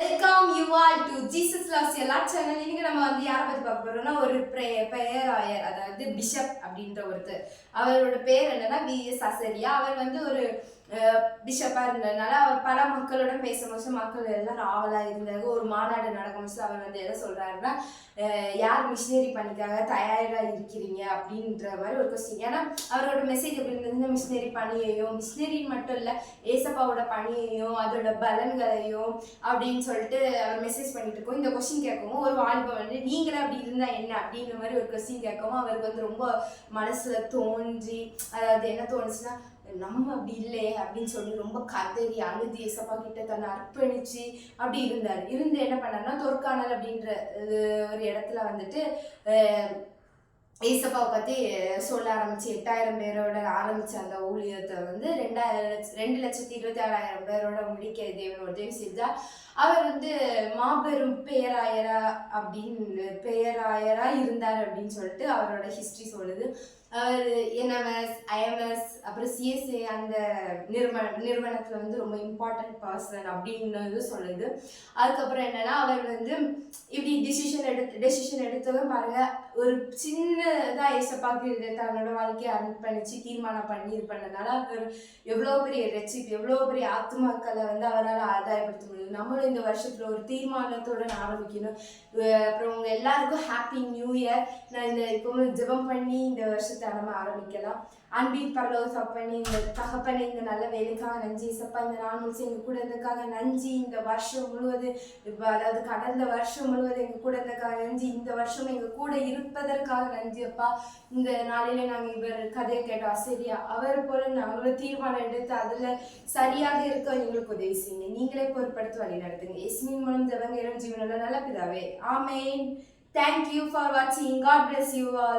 Welcome you all to Jesus loves எல்லா channel இன்னைக்கு நம்ம வந்து யாரை பத்தி பார்க்க போறோம்னா ஒரு பெ- பெயராயர் அதாவது பிஷப் அப்படின்ற ஒருத்தர். அவரோட பேர் என்னன்னா வி எஸ் அசரியா. அவர் வந்து ஒரு பிஷப்பா இருந்ததுனால அவர் பல மக்களோட பேசும்போது மக்கள் எல்லாம் ஆவலா இருந்தாங்க. ஒரு மாநாடு நடக்கும்போது அவர் வந்து எதை சொல்றாருன்னா யார் மிஷினரி பண்ணிக்காக தயாரா இருக்கிறீங்க? அப்படின்ற மாதிரி ஒரு கொஸ்டின் ஏன்னா அவரோட மெசேஜ் எப்படி இருந்தது? மிஷினரி பணியையும் மிஷினரி மட்டும் இல்ல ஏசப்பாவோட பணியையும் அதோட பலன்களையும் அப்படின்னு சொல்லிட்டு அவர் மெசேஜ் பண்ணிட்டு இருக்கோம். இந்த கொஸ்டின் கேட்கவும் ஒரு வாலிபம் வந்து நீங்களே அப்படி இருந்தா என்ன? அப்படின்ற மாதிரி ஒரு கொஸ்டின் கேட்கவும் அவருக்கு வந்து ரொம்ப மனசுல தோன்றி அதாவது என்ன தோணுச்சுன்னா நம்ம அப்படி இல்லையே அப்படின்னு சொல்லி ரொம்ப கதறி அழுதி ஏசப்பா கிட்ட தன்னை அர்ப்பணிச்சு அப்படி இருந்தார். இருந்து என்ன பண்ணார்னா தொற்கானல் அப்படின்ற ஒரு இடத்துல வந்துட்டு ஏசப்பாவை பற்றி சொல்ல ஆரம்பிச்சு எட்டாயிரம் பேரோட ஆரம்பிச்ச அந்த ஊழியத்தை வந்து ரெண்டாயிரம் ரெண்டு லட்சத்தி இருபத்தி ஆறாயிரம் பேரோட முடிக்க தேவன் உதவி செஞ்சா அவர் வந்து மாபெரும் பேராயரா அப்படின்னு பேராயரா இருந்தார் அப்படின்னு சொல்லிட்டு அவரோட ஹிஸ்ட்ரி சொல்லுது. அவர் என்எம்எஸ் ஐஎம்எஸ் அப்புறம் சிஎஸ்ஏ அந்த நிறுவன நிறுவனத்தில் வந்து ரொம்ப இம்பார்ட்டன்ட் பர்சன் அப்படின்னு சொல்லுது. அதுக்கப்புறம் என்னன்னா அவர் வந்து இப்படி டிசிஷன் எடுத்து டெசிஷன் எடுத்ததும் பாருங்க ஒரு சின்னதாக ஏசப்பாக்கு தன்னோட வாழ்க்கையை அர்ப்பணிச்சு தீர்மானம் பண்ணி இது பண்ணனால அவர் எவ்வளோ பெரிய ரெச்சிப் எவ்வளோ பெரிய ஆத்மாக்களை வந்து அவரால் ஆதாயப்படுத்த முடியும். நம்மளும் இந்த வருஷத்தில் ஒரு தீர்மானத்தோட ஆரம்பிக்கணும். அப்புறம் உங்க எல்லாருக்கும் ஹாப்பி நியூ இயர் நான் இந்த இப்போ ஜெபம் பண்ணி இந்த வருஷம் வருஷத்தை நம்ம ஆரம்பிக்கலாம். அன்பின் பரலோ தப்பனி இந்த தகப்பனை இந்த நல்ல வேலைக்காக நன்றி சப்பா இந்த நாள் முடிச்சு எங்க கூட இருந்ததுக்காக நன்றி இந்த வருஷம் முழுவது இப்போ அதாவது கடந்த வருஷம் முழுவது எங்க கூட இருந்ததுக்காக நன்றி இந்த வருஷம் எங்க கூட இருப்பதற்காக நன்றி அப்பா. இந்த நாளில நாங்க இவர் கதையை கேட்டோம். சரியா அவர் போல நாங்களும் தீர்மானம் எடுத்து அதுல சரியாக இருக்க எங்களுக்கு உதவி செய்யுங்க. நீங்களே பொருட்படுத்தி வழி நடத்துங்க. எஸ்மின் மூலம் ஜெபங்க ஜீவனோட நல்ல பிதாவே. ஆமேன். தேங்க்யூ ஃபார் வாட்சிங் காட் பிளஸ் யூ ஆல்